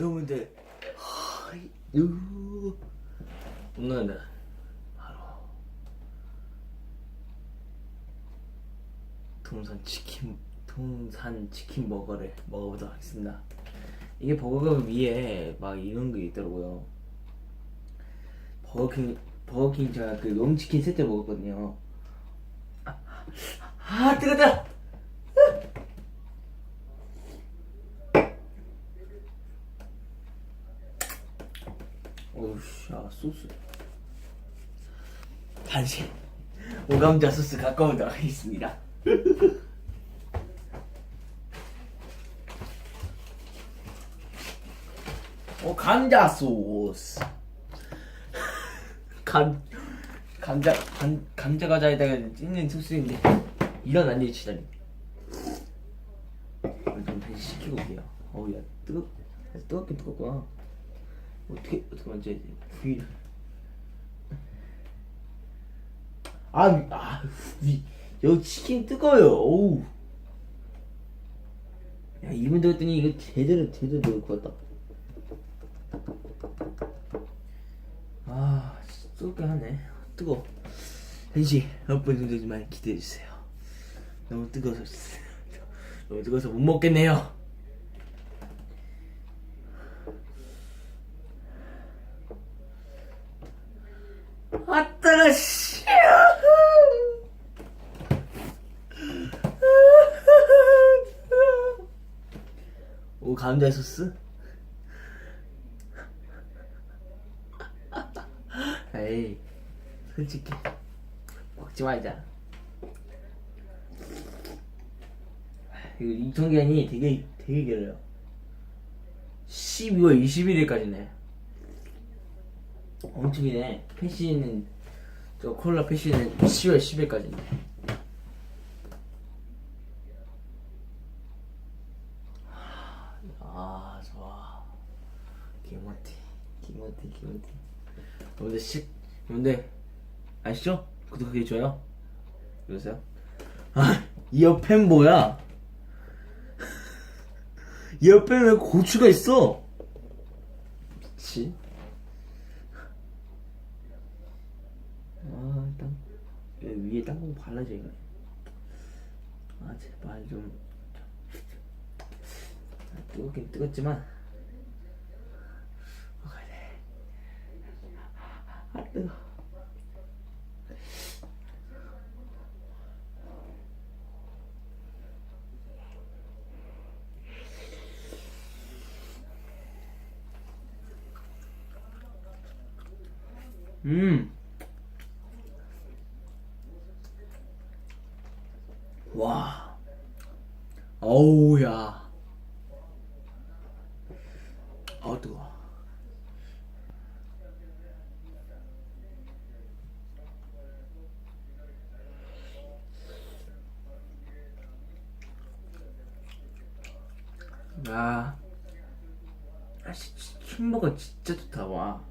여러분들 하이유 오늘은 바로 동산 치킨 동산 치킨 버거를 먹어보도록 하겠습니다. 이게 버거 위에 막 이런 게 있더라고요. 버거킹 버거킹 제가 그 롱치킨 세트 먹었거든요. 아, 아 뜨거다. 오우씨, 아 소스. 다시 오감자 소스 오도록 하겠습니다. 오 감자 소스. 감 감자 감 감자 과자에다가 찍는 소스인데 이런 안리 치다니. 좀 다시 식히고 올게요. 어우 야 뜨거 뜨겁게 뜨겁구나. 어떻게 어떻게 만져야지 부위를 아, 위- 아, 위, 여기 치킨 뜨거워요. 어우. 야, 이분 들었더니 이거 제대로 제대로 넣을 것 같다. 아, 뜨겁게 하네. 뜨거. 현시 몇분 정도지만 기대해 주세요. 너무 뜨거워서 너무 뜨거워서 못 먹겠네요. 아 뜨거 씨. 오 감자 소스? 에이 솔직히 먹지 말자. 이거 유통기한이 되게 되게 길어요. 12월 21일까지네. 엄청 기네. 패시는 저 콜라 패시는 10월 10일까지네. 아 좋아. 기모티, 기모티, 기모티. 여러분들 식, 여러분들 아시죠? 구독하기 좋아요. 그러세요? 아, 이 옆엔 뭐야? 이 옆에 왜 고추가 있어? 미치. 아, 일단 위에 땅콩 발라져 있네. 아, 제발 좀. 아, 뜨겁긴 뜨겁지만. 돼. 아, 뜨거. 음. 와. 어우야. 아 뜨거. 아. 아씨 킴버가 진짜 좋다 와.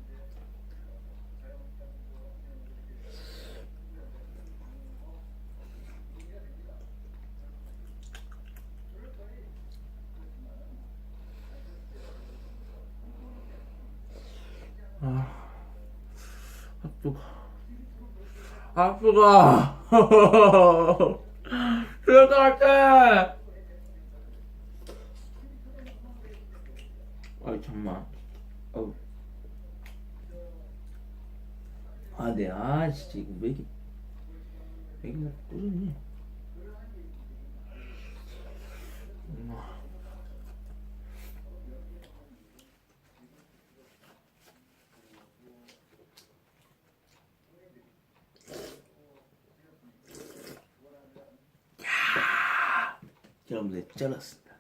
아, 아. 아. 그럴 것 같아. 아이 잠만. 어. 아, 네, 아, 진짜 이거 왜 이렇게 왜 이렇게 막 끓이니? 음. 여러분들 잘랐습니다.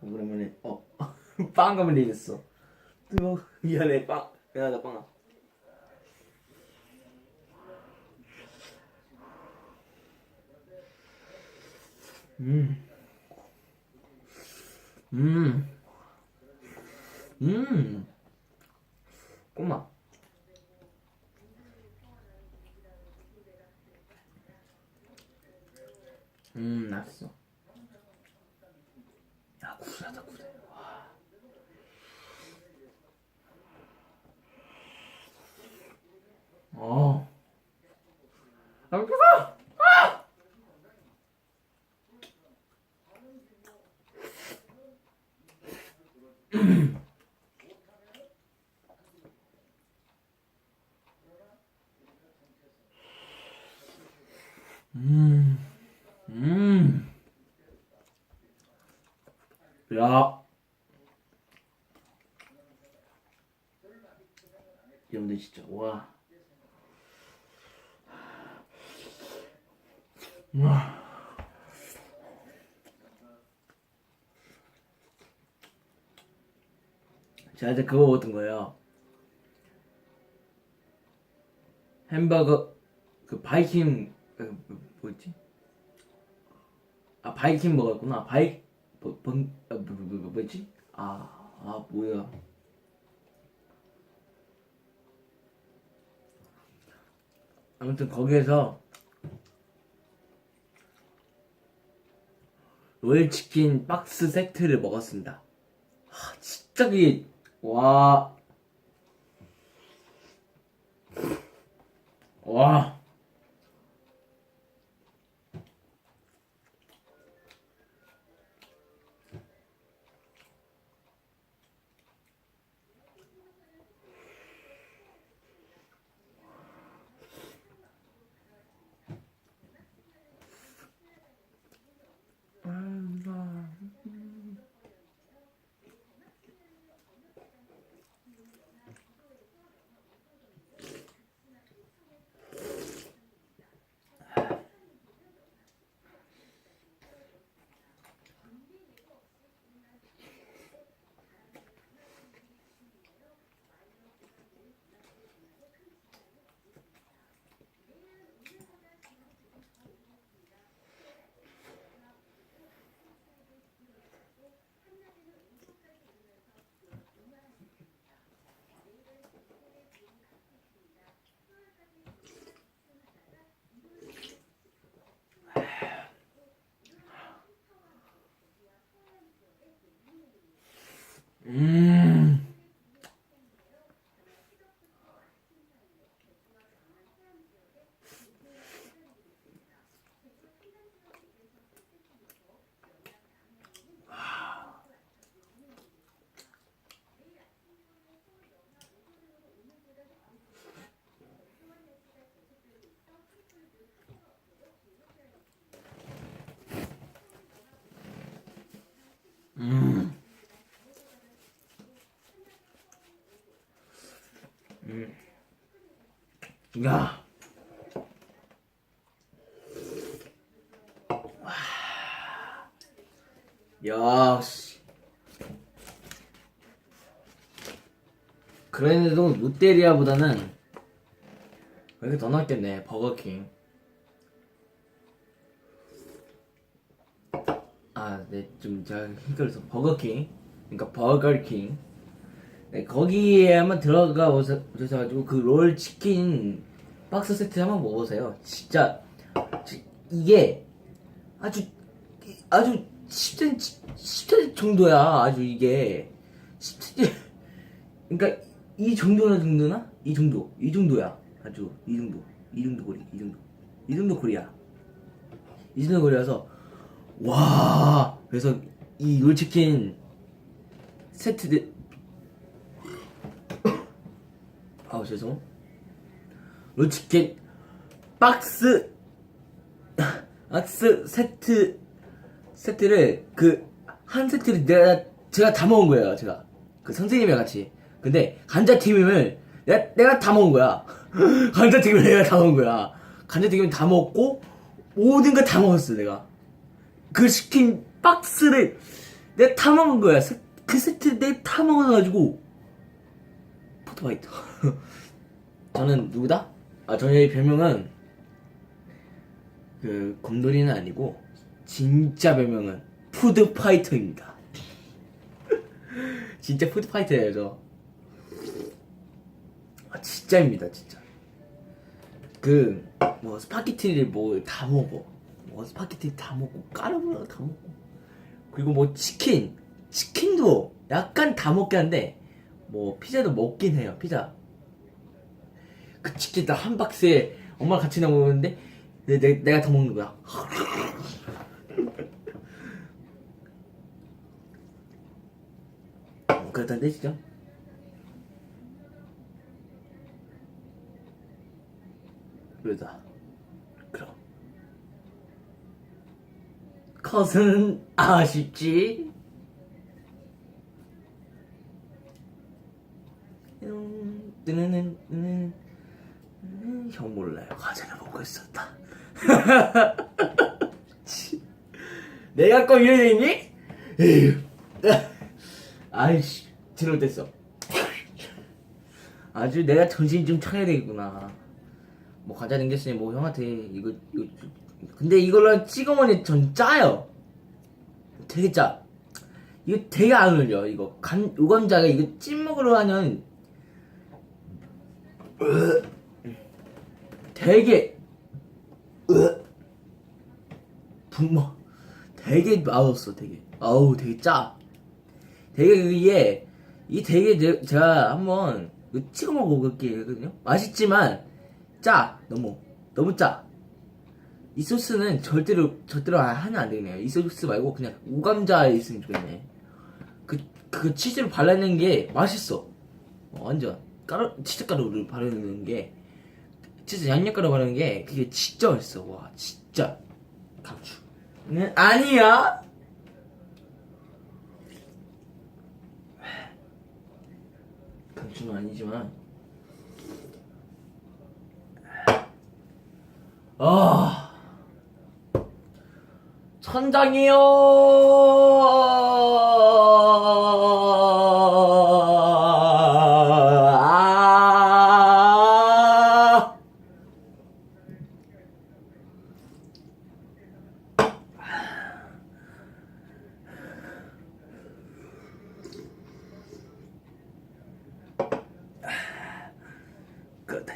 그러면은 어 빵감을 내렸어. 뜨거 미안해 빵 미안하다 빵아. 음. 음. 음. 꼬마. 음, 낫어 야, 구수하다, 구수 와. 어. 아, 배고파! 아! 야. 여러분들 진짜, 와. 와. 제가 이제 그거 먹었던 거예요. 햄버거, 그 바이킹, 그, 뭐- 뭐였지? 아, 바이킹 먹었구나. 바이, 뭐, 번, 아, 뭐, 뭐, 뭐? 아, 아, 뭐야. 아무튼 거기에서 로열치킨 박스 세트를 먹었습니다. 하, 진짜 그게 와. 와. 야. 와. 역시. 그래도 롯데리아보다는 이게 더 낫겠네 버거킹 아, 네, 좀 제가 헷갈려서 버거킹, 그러니까 버거킹. 네, 거기에 한번 들어가 보셔가지고 그 롤 치킨 박스 세트 한번 먹어보세요. 진짜 지- 이게 아주 아주 10cm 10cm 정도야. 아주 이게 10cm. 그러니까 이 정도나 정도나 이 정도 이 정도야. 아주 이 정도 이 정도 거리 이 정도 이 정도 거리야. 이 정도 거리라서 와 그래서 이 롤치킨 세트들 아우 죄송. 롤치킨 박스 박스 세트 세트를 그 한 세트를 내가 제가 다 먹은 거예요 제가. 그 선생님이랑 같이. 근데 감자튀김을 내가 내가 다 먹은 거야. 감자튀김을 내가 다 먹은 거야. 감자튀김을 다 먹고 모든 걸다 먹었어 내가. 그 시킨 박스를 내가 다 먹은 거야. 세- 그 세트 내가 다 먹어가지고 포토파이터. 저는 누구다? 아 저의 별명은 그 곰돌이는 아니고 진짜 별명은 푸드 파이터입니다. 진짜 푸드 파이터예요 저. 아 진짜입니다 진짜. 그 뭐 스파게티를 뭐 다 먹어. 뭐 스파게티 다 먹고 까르보나라 다 먹고 그리고 뭐 치킨 치킨도 약간 다 먹게 하는데 뭐 피자도 먹긴 해요 피자 그 치킨 딱한 박스에 엄마랑 같이 나오는데 내, 내, 내가 더 먹는 거야. 그렇다 떼시죠? 왜다? 그럼 컷은 아쉽지? 음, 뜨는 음, 음, 형 몰라요. 과자를 먹고 있었다. 치. 내가 꼭 되니? 에휴. 아이씨 들어댔어. 아주 내가 정신 좀 차려야 되겠구나. 뭐 과자 생겼으니 뭐 형한테 이거 이거 근데 이걸로 찍어 먹으니 전 짜요. 되게 짜. 이거 되게 안 어울려 이거. 간 우감자가 이거 찜 먹으러 하면 되게 분모 되게 맛없어 되게 아우 되게 짜 되게 이게 이 되게 제- 제가 한번 이거 찍어 먹어볼게요 맛있지만 짜 너무 너무 짜. 이 소스는 절대로 절대로 하면 안 되네요. 이 소스 말고 그냥 우감자에 있으면 좋겠네. 그 그 치즈를 발라낸 게 맛있어. 어, 완전 가루 치즈 가루를 바르는 게 치즈 양념 가루 바르는 게 그게 진짜 맛있어. 와 진짜 강추. 는 아니야. 강추는 아니지만 아 천장이요. 아. 그렇다.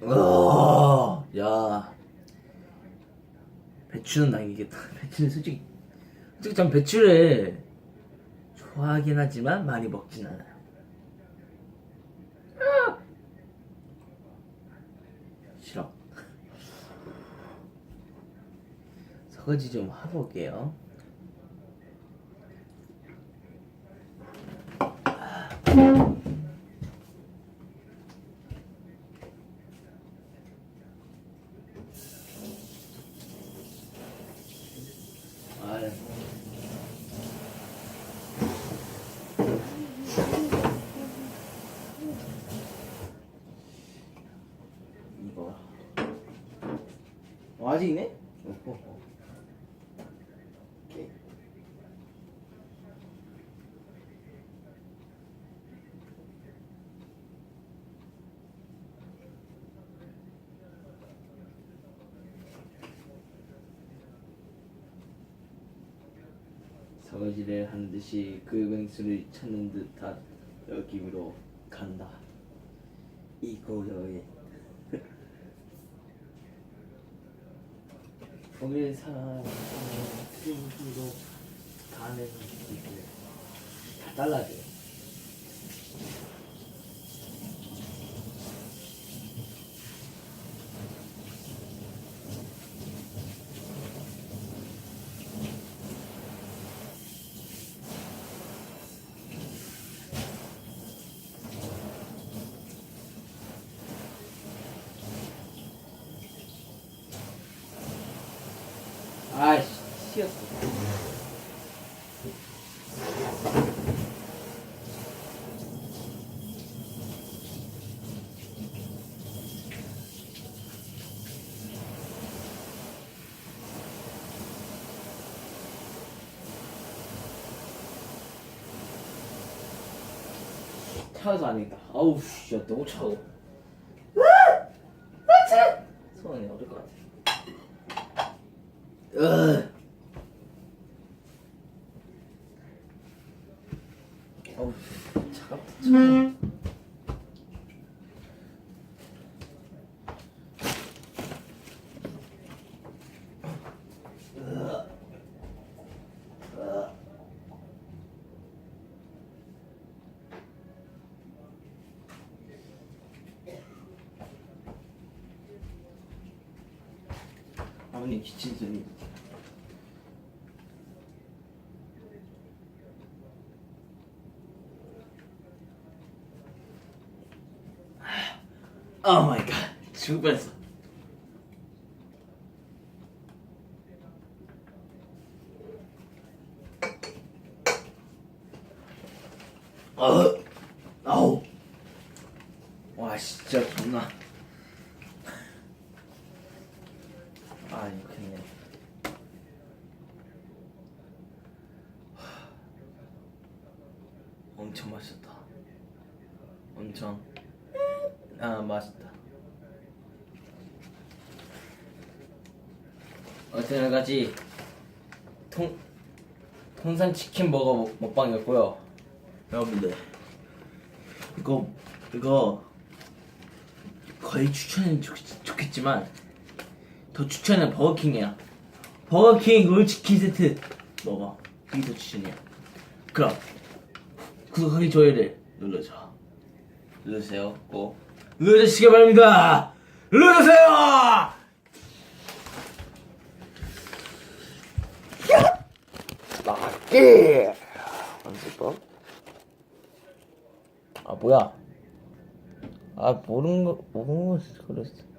어, 야. 배추는 당기겠다. 배추는 솔직히, 솔직히 전 배추를 좋아하긴 하지만 많이 먹진 않아요. 아! 싫어. 설거지 좀 하고 올게요. 아유. 이거 어, 아직 있네? 오케이. 설거지를 하는 듯이 그 맹수를 찾는 듯한 여기로 간다. 이고여에 거기에 사람 트림으로 가는 있고 다 달라져. 아이씨, 차가서 안 되겠다. 아우, 씨, 야, 너무 차가워. 손이 어릴 것 같아. 으. 아버님 기침 소리. 오 마이 갓. 죽을 뻔했어. 어, 아우. 와, 진짜 존나. 아, 이렇겠네. 엄청 맛있다. 엄청. 아, 맛있다. 어쨌든 까지 통 통산 치킨 버거 먹- 먹방이었고요. 여러분들 이거 이거 거의 추천은 좋, 좋겠지만 더 추천은 버거킹이야. 버거킹 롤치킨 세트 먹어. 그게 더 추천이야. 그럼 구독하기 좋아요를 눌러줘. 눌러주세요. 꼭 눌러주시기 바랍니다. 눌러주세요. 나갈게. 안 슬퍼? 아 뭐야? 아 모르는 거 모르는 거 그랬어.